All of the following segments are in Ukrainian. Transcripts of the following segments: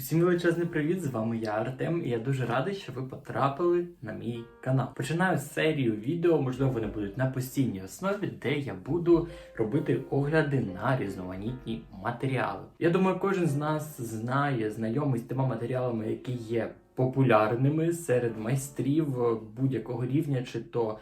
Усім величезний привіт! З вами я Артем, і я дуже радий, що ви потрапили на мій канал. Починаю серію відео, можливо, вони будуть на постійній основі, де я буду робити огляди на різноманітні матеріали. Я думаю, кожен з нас знає, знайомий з тими матеріалами, які є популярними серед майстрів будь-якого рівня, чи то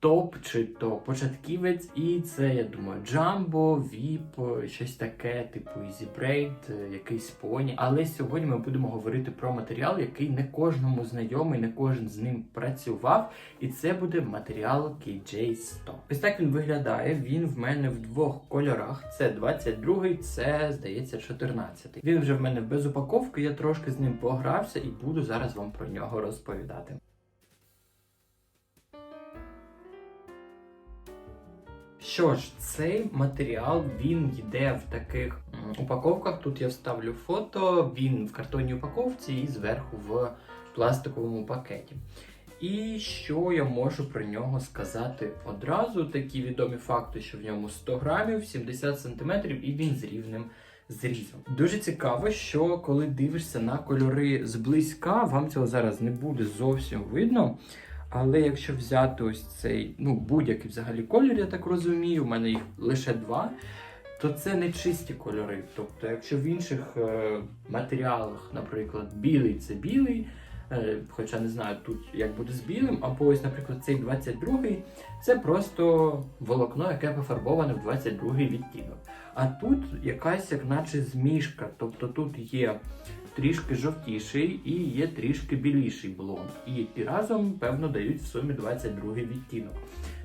топ, чи то початківець, і це, я думаю, Джамбо, Віп, щось таке, типу Easy Braid, е, якийсь поні. Але сьогодні ми будемо говорити про матеріал, який не кожному знайомий, не кожен з ним працював. І це буде матеріал KJ100. Ось так він виглядає. Він в мене в двох кольорах. Це 22-й, це здається 14-й. Він вже в мене без упаковки. Я трошки з ним погрався і буду зараз вам про нього розповідати. Що ж, цей матеріал він йде в таких упаковках. Тут я вставлю фото, він в картонній упаковці і зверху в пластиковому пакеті. І що я можу про нього сказати одразу? Такі відомі факти, що в ньому 100 грамів, 70 сантиметрів, і він з рівнем зрізом. Дуже цікаво, що коли дивишся на кольори зблизька, вам цього зараз не буде зовсім видно. Але якщо взяти ось цей, ну, будь-який взагалі колір, я так розумію, у мене їх лише два, то це не чисті кольори. Тобто, якщо в інших е, матеріалах, наприклад, білий це білий, е, хоча не знаю тут як буде з білим, або ось, наприклад, цей 22-й, це просто волокно, яке пофарбоване в 22-й відтінок. А тут якась як наче змішка, тобто тут є трішки жовтіший і є трішки біліший блонд. І разом, певно, дають в сумі 22 відтінок.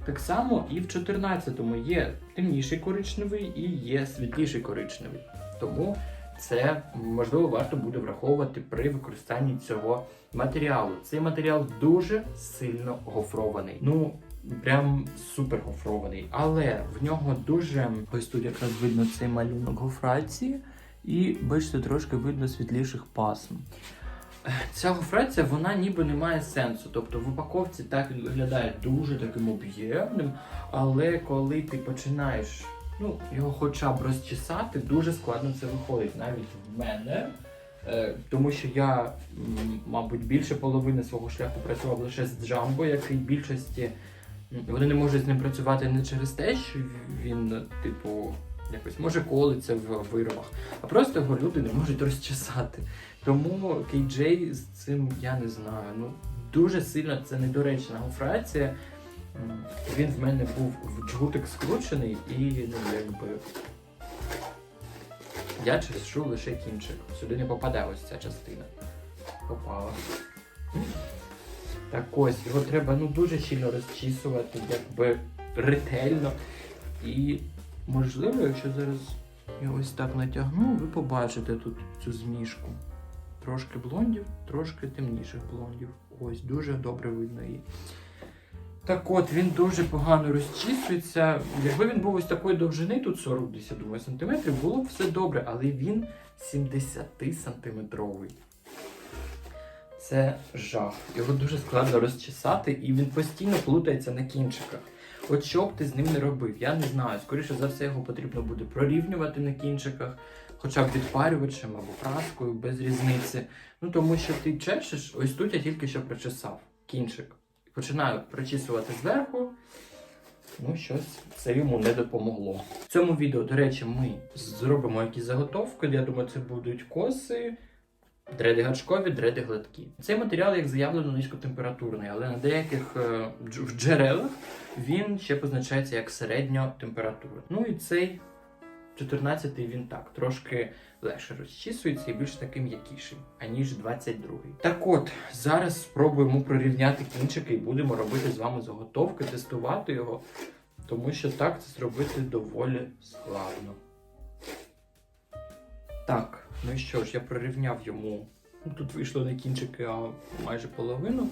Так само і в 14-му є темніший коричневий і є світліший коричневий. Тому це можливо варто буде враховувати при використанні цього матеріалу. Цей матеріал дуже сильно гофрований. Ну, прям супер гофрований. Але в нього дуже ось тут якраз видно цей малюнок гофрації. І бачите, трошки видно світліших пасм. Ця гофрація, вона ніби не має сенсу. Тобто в упаковці так він виглядає дуже таким об'ємним, але коли ти починаєш ну, його хоча б розчесати, дуже складно це виходить. Навіть в мене. Е, Тому що я, мабуть, більше половини свого шляху працював лише з Джамбо, який більшості вони не можуть з ним працювати не через те, що він, типу, якось може колиться в виробах, а просто його люди не можуть розчесати. Тому KJ з цим я не знаю. Ну дуже сильно це недоречна гофрація. Він в мене був в джгутик скручений і ну якби. Я чешу лише кінчик. Сюди не попадає ось ця частина. Попала. Так ось, його треба ну дуже щільно розчісувати, якби ретельно. І можливо, якщо зараз я ось так натягну, ви побачите тут цю змішку. Трошки блондів, трошки темніших блондів. Ось, дуже добре видно її. Так от, він дуже погано розчісується. Якби він був ось такої довжини, тут 40 десь, я думаю, сантиметрів, було б все добре, але він 70 сантиметровий. Це жах. Його дуже складно розчесати, і він постійно плутається на кінчиках. От що б ти з ним не робив, я не знаю. Скоріше за все, його потрібно буде прорівнювати на кінчиках, хоча б відпарювачем або праскою, без різниці. Ну тому що ти чешеш, ось тут я тільки що прочесав кінчик. Починаю прочісувати зверху. Ну, щось це йому не допомогло. В цьому відео, до речі, ми зробимо якісь заготовки. Я думаю, це будуть коси, дреди гачкові, дреди гладкі. Цей матеріал, як заявлено, низькотемпературний, але на деяких е, в джерелах він ще позначається як середньотемпературний. Ну і цей 14-й він так, трошки легше розчісується і більш такий м'якіший, аніж 22-й. Так от, зараз спробуємо прирівняти кінчики і будемо робити з вами заготовки, тестувати його, тому що так це зробити доволі складно. Так, ну і що ж, я прирівняв йому. Ну, тут вийшло не кінчики, а майже половину.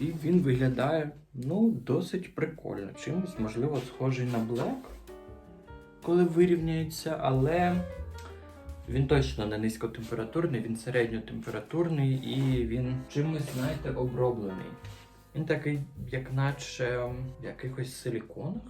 І він виглядає ну, досить прикольно. Чимось, можливо, схожий на Black, коли вирівняється, але він точно не низькотемпературний, він середньотемпературний і він чимось, знаєте, оброблений. Він такий, як наче в якихось силіконах.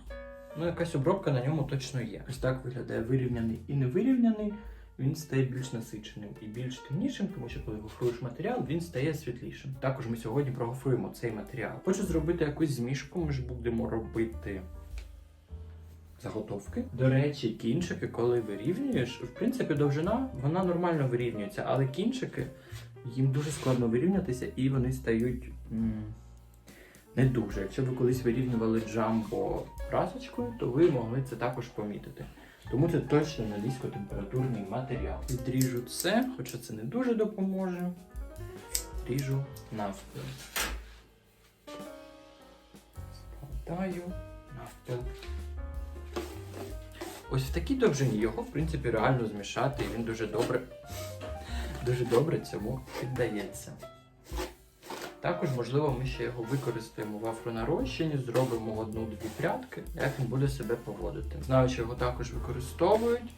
Ну, якась обробка на ньому точно є. Ось так виглядає вирівняний і невирівняний. Він стає більш насиченим і більш темнішим, тому що коли гофруєш матеріал, він стає світлішим. Також ми сьогодні прогофруємо цей матеріал. Хочу зробити якусь змішку. Ми ж будемо робити заготовки. До речі, кінчики, коли вирівнюєш, в принципі, довжина вона нормально вирівнюється, але кінчики їм дуже складно вирівнятися і вони стають м, не дуже. Якщо ви колись вирівнювали джамбо прасочкою, то ви могли це також помітити. Тому це точно не низькотемпературний матеріал. Відріжу це, хоча це не дуже допоможе. Ріжу навпіл. Складаю навпіл. Ось в такій довжині його, в принципі, реально змішати, і він дуже добре, дуже добре цьому піддається. Також, можливо, ми ще його використаємо в афронарощенні, зробимо одну-дві прядки, як він буде себе поводити. Знаю, що його також використовують,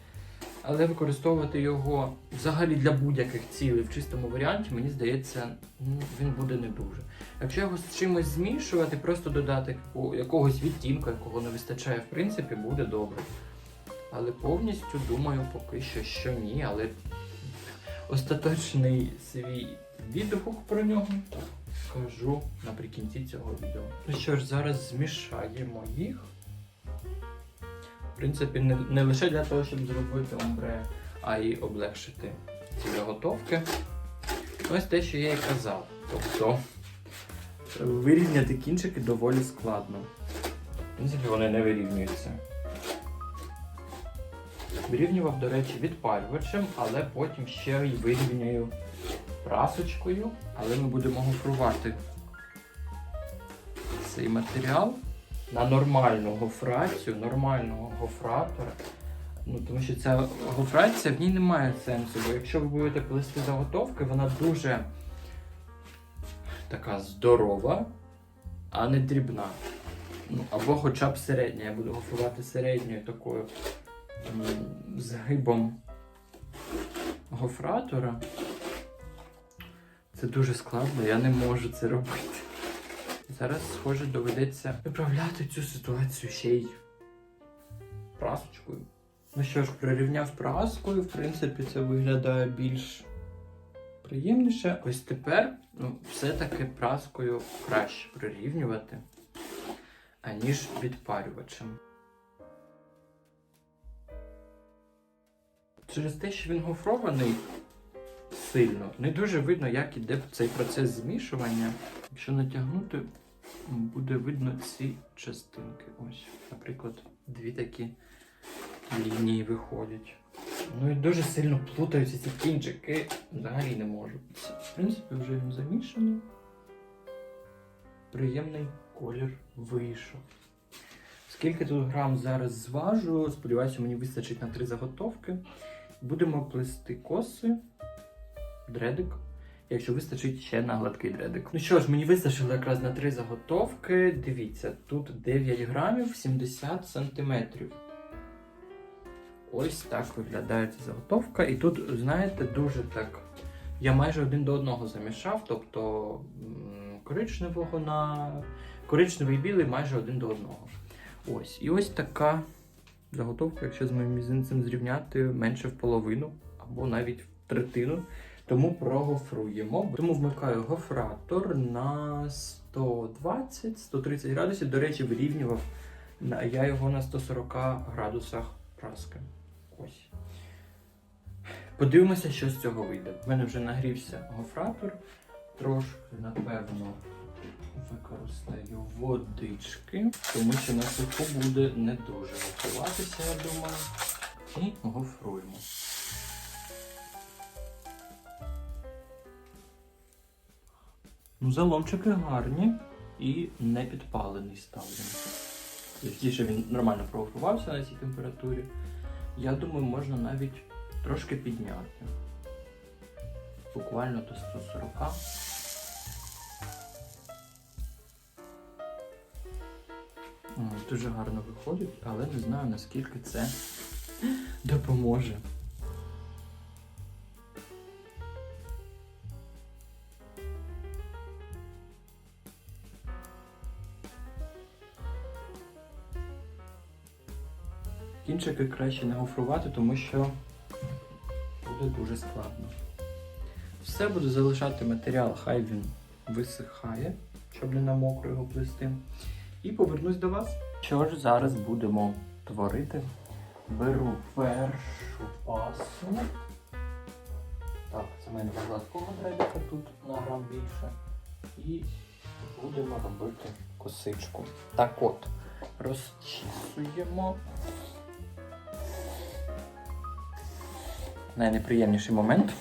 але використовувати його взагалі для будь-яких цілей в чистому варіанті, мені здається, ну, він буде не дуже. Якщо його з чимось змішувати, просто додати якогось відтінку, якого не вистачає, в принципі, буде добре. Але повністю думаю, поки що що ні, але остаточний свій відгук про нього скажу наприкінці цього відео. Ну що ж, зараз змішаємо їх. В принципі, не, не лише для того, щоб зробити омбре, а й облегшити ці заготовки. Ось те, що я і казав. Тобто вирівняти кінчики доволі складно. В принципі, вони не вирівнюються. Вирівнював, до речі, відпалювачем, але потім ще й вирівнюю прасочкою, але ми будемо гофрувати цей матеріал на нормальну гофрацію, нормального гофратора. Ну, тому що ця гофрація в ній немає сенсу, бо якщо ви будете плести заготовки, вона дуже така здорова, а не дрібна. Ну, або хоча б середня. Я буду гофрувати середньою такою м, згибом гофратора. Це дуже складно, я не можу це робити. Зараз, схоже, доведеться виправляти цю ситуацію ще й прасочкою. Ну що ж, прирівняв праскою, в принципі, це виглядає більш приємніше. Ось тепер ну, все-таки праскою краще прирівнювати, аніж відпарювачем. Через те, що він гофрований сильно, не дуже видно, як іде цей процес змішування. Якщо натягнути, буде видно ці частинки. Ось, наприклад, дві такі лінії виходять. Ну і дуже сильно плутаються ці кінчики. Взагалі не можу. В принципі, вже він замішаний. Приємний колір вийшов. Скільки тут грам зараз зважу, сподіваюся, мені вистачить на три заготовки. Будемо плести коси, дредик, якщо вистачить ще на гладкий дредик. Ну що ж, мені вистачило якраз на три заготовки. Дивіться, тут 9 грамів 70 сантиметрів. Ось так виглядає ця заготовка. І тут, знаєте, дуже так. Я майже один до одного замішав, тобто коричневого на коричневий білий майже один до одного. Ось. І ось така заготовка, якщо з моїм мізинцем зрівняти менше в половину або навіть в третину. Тому прогофруємо. Тому вмикаю гофратор на 120-130 градусів. До речі, вирівнював я його на 140 градусах праски. Ось. Подивимося, що з цього вийде. В мене вже нагрівся гофратор. Трошки, напевно, використаю водички, тому що на суху буде не дуже готуватися, я думаю. І гофруємо. Ну, заломчики гарні і не підпалений став він. Точніше, він нормально проготувався на цій температурі. Я думаю, можна навіть трошки підняти. Буквально до 140. Дуже гарно виходить, але не знаю наскільки це допоможе. Кінчики краще не гофрувати, тому що буде дуже складно. Все буду залишати матеріал, хай він висихає, щоб не на мокро його плести. І повернусь до вас. Що ж зараз будемо творити? Беру першу пасу. Так, це мене гладкого дребіка тут на грам більше. І будемо робити косичку. Так от, розчісуємо. Найнеприємніший момент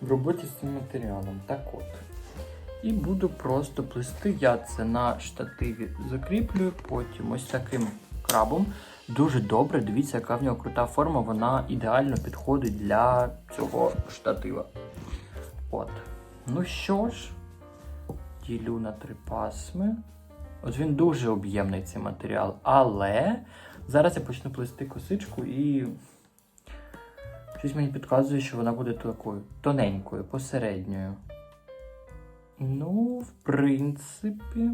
в роботі з цим матеріалом. Так от. І буду просто плести. Я це на штативі закріплюю, потім ось таким крабом. Дуже добре, дивіться, яка в нього крута форма, вона ідеально підходить для цього штатива. От. Ну що ж, ділю на три пасми. От він дуже об'ємний цей матеріал, але зараз я почну плести косичку і щось мені підказує, що вона буде такою тоненькою, посередньою. Ну, в принципі.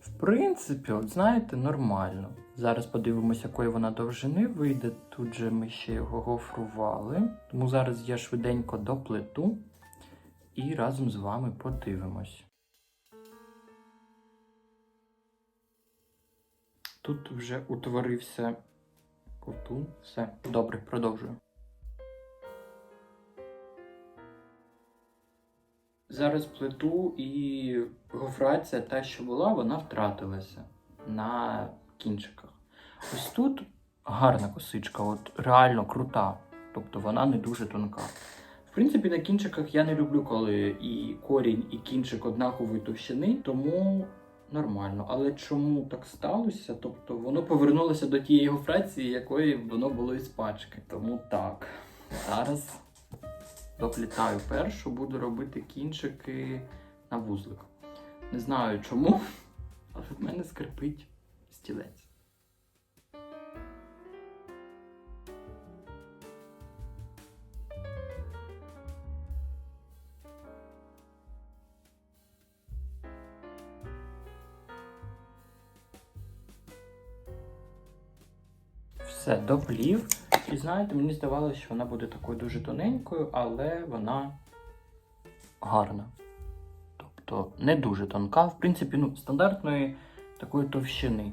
В принципі, от знаєте, нормально. Зараз подивимося, якої вона довжини вийде. Тут же ми ще його гофрували. Тому зараз я швиденько доплету і разом з вами подивимось. Тут вже утворився котун. Все, добре, продовжую. Зараз плиту і гофрація, та, що була, вона втратилася на кінчиках. Ось тут гарна косичка, от реально крута. Тобто вона не дуже тонка. В принципі, на кінчиках я не люблю, коли і корінь, і кінчик однакової товщини, тому нормально. Але чому так сталося? Тобто воно повернулося до тієї гофрації, якої воно було із пачки. Тому так. Зараз доплітаю першу, буду робити кінчики на вузлик. Не знаю чому, але в мене скрипить стілець. Все, доплів. І знаєте, мені здавалося, що вона буде такою дуже тоненькою, але вона гарна. Тобто не дуже тонка. В принципі, ну, стандартної такої товщини.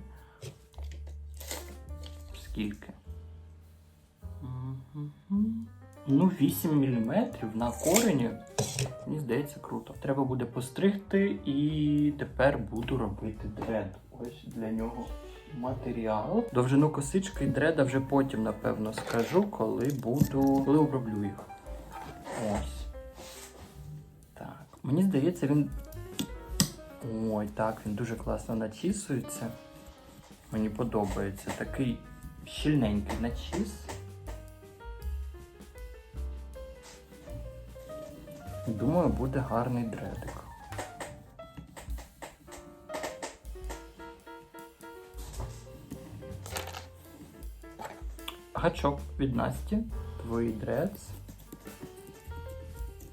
Скільки? Ну, 8 мм на корені. Мені здається, круто. Треба буде постригти і тепер буду робити дред. Ось для нього матеріал. Довжину косички і дреда вже потім, напевно, скажу, коли буду. коли оброблю їх. Ось. Так. Мені здається, він. Ой, так, він дуже класно начісується. Мені подобається. Такий щільненький начіс. Думаю, буде гарний дредик. Гачок від Насті, твої дредс.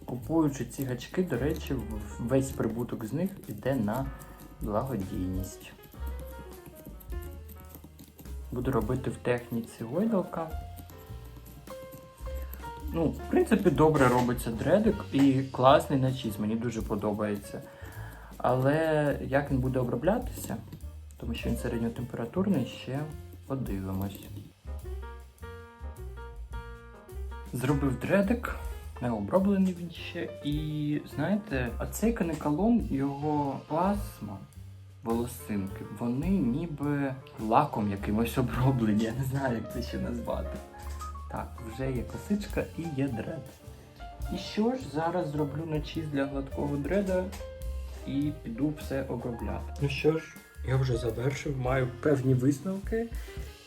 Купуючи ці гачки, до речі, весь прибуток з них йде на благодійність. Буду робити в техніці гойдалка. Ну, в принципі, добре робиться дредик і класний начіс, мені дуже подобається. Але як він буде оброблятися, тому що він середньотемпературний, ще подивимось. Зробив дредик, не оброблений він ще. І знаєте, а цей канекалон, його плазма, волосинки, вони ніби лаком якимось оброблені. Я не знаю, як це ще назвати. Так, вже є косичка і є дред. І що ж, зараз зроблю начіс для гладкого дреда і піду все обробляти. Ну що ж, я вже завершив, маю певні висновки.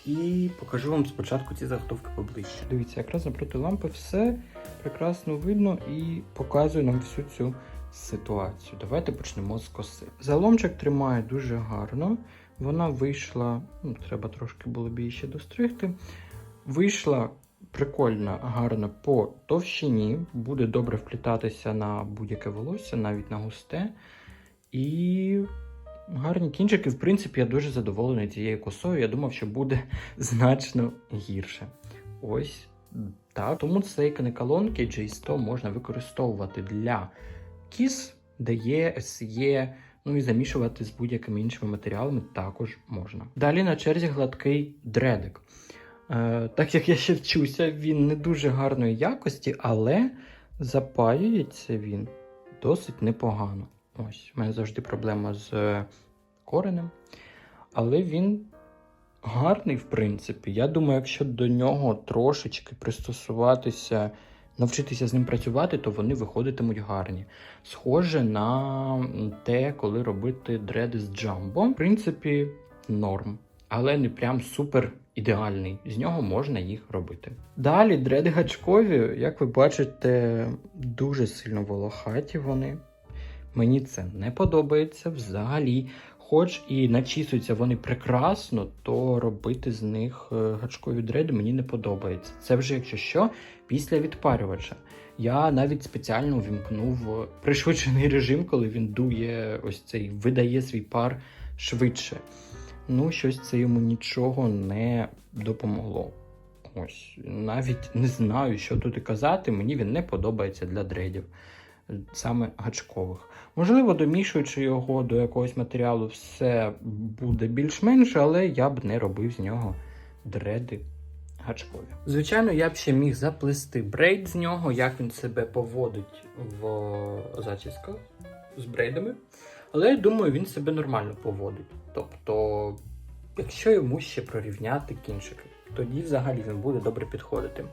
І покажу вам спочатку ці заготовки поближче. Дивіться, якраз напроти лампи все прекрасно видно і показує нам всю цю ситуацію. Давайте почнемо з коси. Заломчик тримає дуже гарно. Вона вийшла, ну, треба трошки було б її ще достригти. Вийшла прикольно, гарно по товщині, буде добре вплітатися на будь-яке волосся, навіть на густе. І гарні кінчики. В принципі, я дуже задоволений цією косою. Я думав, що буде значно гірше. ось так. Тому цей канеколонки J100 можна використовувати для кіс, де є SE, ну і замішувати з будь-якими іншими матеріалами також можна. Далі на черзі гладкий дредик. Е, так як я ще вчуся, він не дуже гарної якості, але запаюється він досить непогано. Ось, у мене завжди проблема з е, коренем. Але він гарний, в принципі. Я думаю, якщо до нього трошечки пристосуватися, навчитися з ним працювати, то вони виходитимуть гарні. Схоже на те, коли робити дреди з джамбо. В принципі, норм. Але не прям супер ідеальний. З нього можна їх робити. Далі дреди гачкові, як ви бачите, дуже сильно волохаті вони. Мені це не подобається взагалі. Хоч і начісуються вони прекрасно, то робити з них е, гачкові дреди мені не подобається. Це вже, якщо що, після відпарювача. Я навіть спеціально увімкнув пришвидшений режим, коли він дує ось цей, видає свій пар швидше. Ну, щось це йому нічого не допомогло. Ось, навіть не знаю, що тут і казати. Мені він не подобається для дредів, саме гачкових. Можливо, домішуючи його до якогось матеріалу, все буде більш-менш, але я б не робив з нього дреди гачкові. Звичайно, я б ще міг заплести брейд з нього, як він себе поводить в зачісках з брейдами. Але я думаю, він себе нормально поводить. Тобто, якщо йому ще прорівняти кінчики, тоді взагалі він буде добре підходити.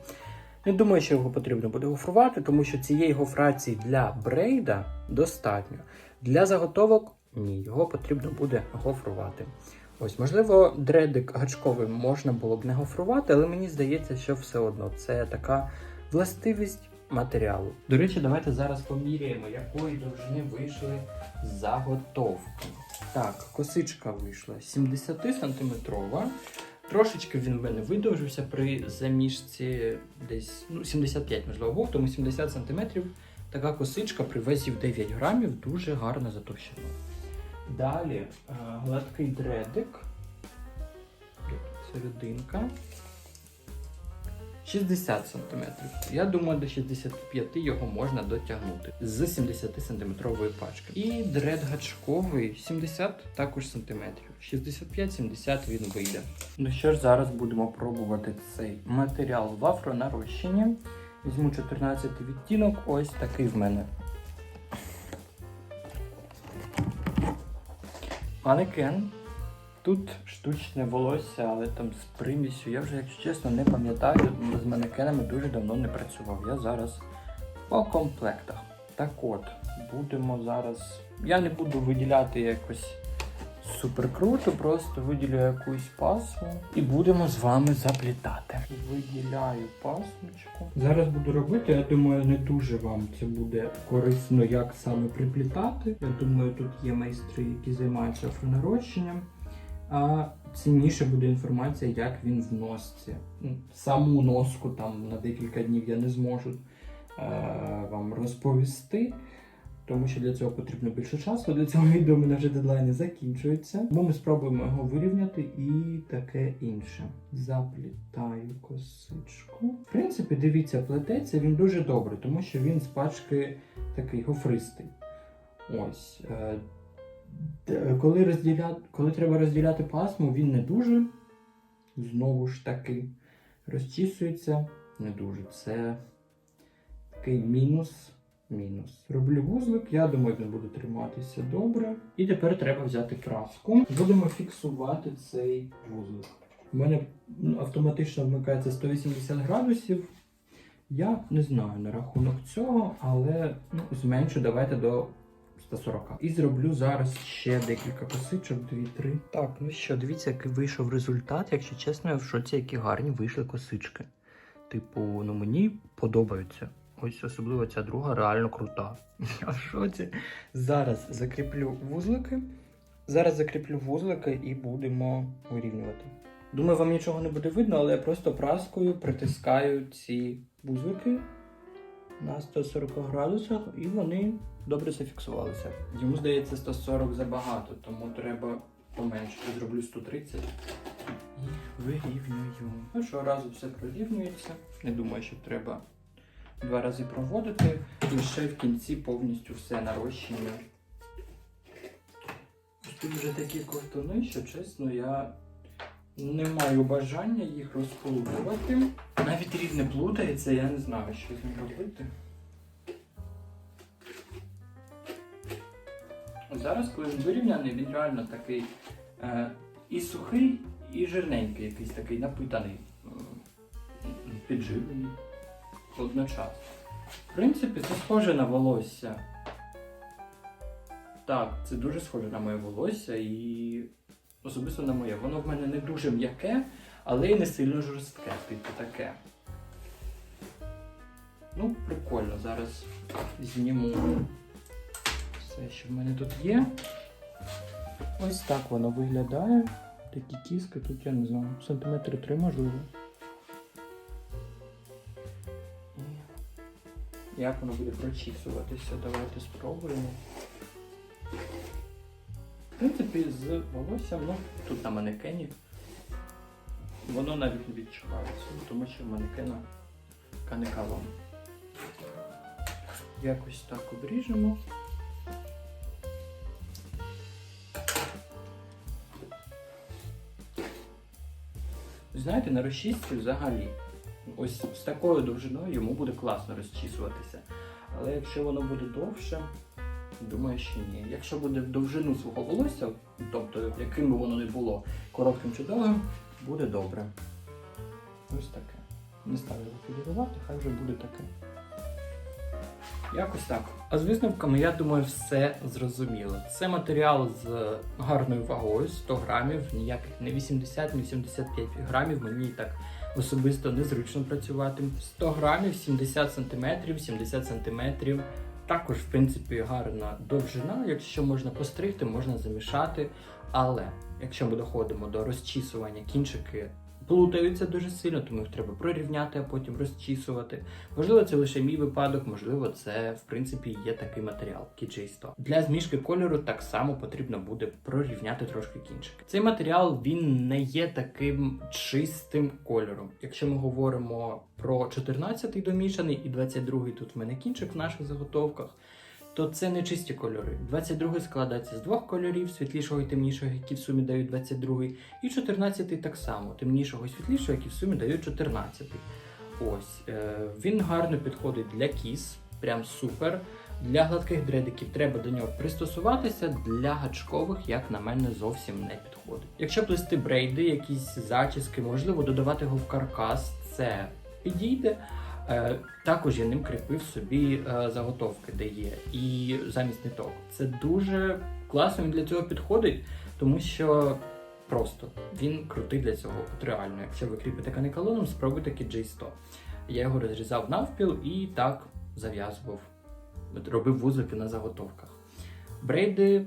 Не думаю, що його потрібно буде гофрувати, тому що цієї гофрації для брейда достатньо. Для заготовок ні, його потрібно буде гофрувати. Ось, можливо, дредик гачковий можна було б не гофрувати, але мені здається, що все одно це така властивість матеріалу. До речі, давайте зараз поміряємо, якої довжини вийшли заготовки. Так, косичка вийшла 70 сантиметрова. Трошечки він в мене видовжився при заміжці десь ну, 75, можливо, був, тому 70 см. Така косичка при весі в 9 грамів дуже гарно затовщена. Далі е, гладкий дредик. Серединка. 60 см. Я думаю, до 65 його можна дотягнути з 70 сантиметрової пачки. І дред гачковий 70 також сантиметрів. 65-70 він вийде. Ну що ж, зараз будемо пробувати цей матеріал в афронарощенні. Візьму 14 відтінок, ось такий в мене. Манекен. Тут штучне волосся, але там з примісю. Я вже, якщо чесно, не пам'ятаю, з манекенами дуже давно не працював. Я зараз по комплектах. Так от, будемо зараз. Я не буду виділяти якось супер круто, просто виділю якусь пасму і будемо з вами заплітати. Виділяю пасмочку. Зараз буду робити, я думаю, не дуже вам це буде корисно, як саме приплітати. Я думаю, тут є майстри, які займаються афронарощенням. А цінніше буде інформація, як він вноситься. Ну, Саму носку там на декілька днів я не зможу е, вам розповісти, тому що для цього потрібно більше часу. Для цього відео у мене вже дедлайни закінчуються. Тому ми спробуємо його вирівняти і таке інше. Заплітаю косичку. В принципі, дивіться, плететься він дуже добре, тому що він з пачки такий гофристий. Ось. е, Коли, розділя... Коли треба розділяти пасму, він не дуже. Знову ж таки, розчісується не дуже. Це такий мінус. Мінус. Роблю вузлик, я думаю, він буде триматися добре. І тепер треба взяти краску. Будемо фіксувати цей вузлик. У мене ну, автоматично вмикається 180 градусів. Я не знаю на рахунок цього, але ну, зменшу давайте до 140. І зроблю зараз ще декілька косичок, 2-3. Так, ну що, дивіться, який вийшов результат. Якщо чесно, я в шоці, які гарні вийшли косички. Типу, ну мені подобаються. Ось особливо ця друга реально крута. Я в шоці. Зараз закріплю вузлики. Зараз закріплю вузлики і будемо вирівнювати. Думаю, вам нічого не буде видно, але я просто праскою притискаю ці вузлики на 140 градусах, і вони добре зафіксувалися. Йому здається 140 забагато, тому треба поменше. Зроблю 130 і вирівнюю. Першого разу все прорівнюється. Не думаю, що треба два рази проводити. Лише в кінці повністю все нарощення. Ось Тут вже такі ковтуни, що чесно, я не маю бажання їх розплутувати. Навіть рівне плутається, я не знаю, що з ним робити. Зараз, коли він вирівняний, він реально такий е, і сухий, і жирненький, якийсь такий напитаний, е, підживлений одночасно. В принципі, це схоже на волосся. Так, це дуже схоже на моє волосся і особисто на моє. Воно в мене не дуже м'яке, але й не сильно жорстке, типу таке. Ну, прикольно, зараз зніму все, що в мене тут є. Ось так воно виглядає. Такі кіски тут, я не знаю, сантиметри три можливо. Як воно буде прочісуватися? Давайте спробуємо. В принципі, з волоссям, ну, тут на манекені. Воно навіть не відчувається, тому що манекена канекалон. Якось так обріжемо. Знаєте, на розчистці взагалі, ось з такою довжиною йому буде класно розчісуватися. Але якщо воно буде довше, думаю, що ні. Якщо буде довжину свого волосся, тобто яким би воно не було коротким чи довгим, буде добре. Ось таке. Не ставлю його полірувати, хай вже буде таке. Якось так. А з висновками, я думаю, все зрозуміло. Це матеріал з гарною вагою, 100 грамів, ніяких не 80, не 85 грамів. Мені так особисто незручно працювати. 100 грамів, 70 сантиметрів, 70 сантиметрів. Також, в принципі, гарна довжина. Якщо можна постригти, можна замішати. Але якщо ми доходимо до розчісування, кінчики плутаються дуже сильно, тому їх треба прорівняти, а потім розчісувати. Можливо, це лише мій випадок, можливо, це в принципі є такий матеріал KJ100. Для змішки кольору так само потрібно буде прорівняти трошки кінчики. Цей матеріал він не є таким чистим кольором. Якщо ми говоримо про 14-й домішаний і 22-й тут в мене кінчик в наших заготовках. То це не чисті кольори. 22 складається з двох кольорів, світлішого і темнішого, які в сумі дають 22, і 14 так само, темнішого і світлішого, які в сумі дають 14. Ось е, він гарно підходить для кіс, прям супер. Для гладких дредиків треба до нього пристосуватися, для гачкових, як на мене, зовсім не підходить. Якщо плести брейди, якісь зачіски, можливо, додавати його в каркас, це підійде. Е, Також я ним кріпив собі е, заготовки, де є, і замість ниток. Це дуже класно він для цього підходить, тому що просто він крутий для цього. От реально, якщо ви кріпите канекалоном, спробуйте KJ100. Я його розрізав навпіл і так зав'язував, робив вузлики на заготовках. Брейди.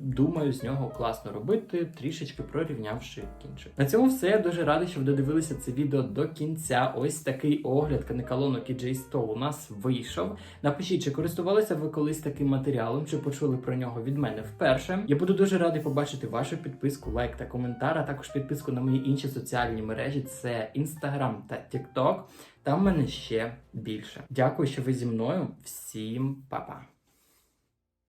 Думаю, з нього класно робити, трішечки прорівнявши кінчик. На цьому все. Я дуже радий, що ви додивилися це відео до кінця. Ось такий огляд канекалону KJ100 у нас вийшов. Напишіть, чи користувалися ви колись таким матеріалом, чи почули про нього від мене вперше. Я буду дуже радий побачити вашу підписку, лайк та коментар, а також підписку на мої інші соціальні мережі: це Instagram та TikTok. Там в мене ще більше. Дякую, що ви зі мною. Всім па-па!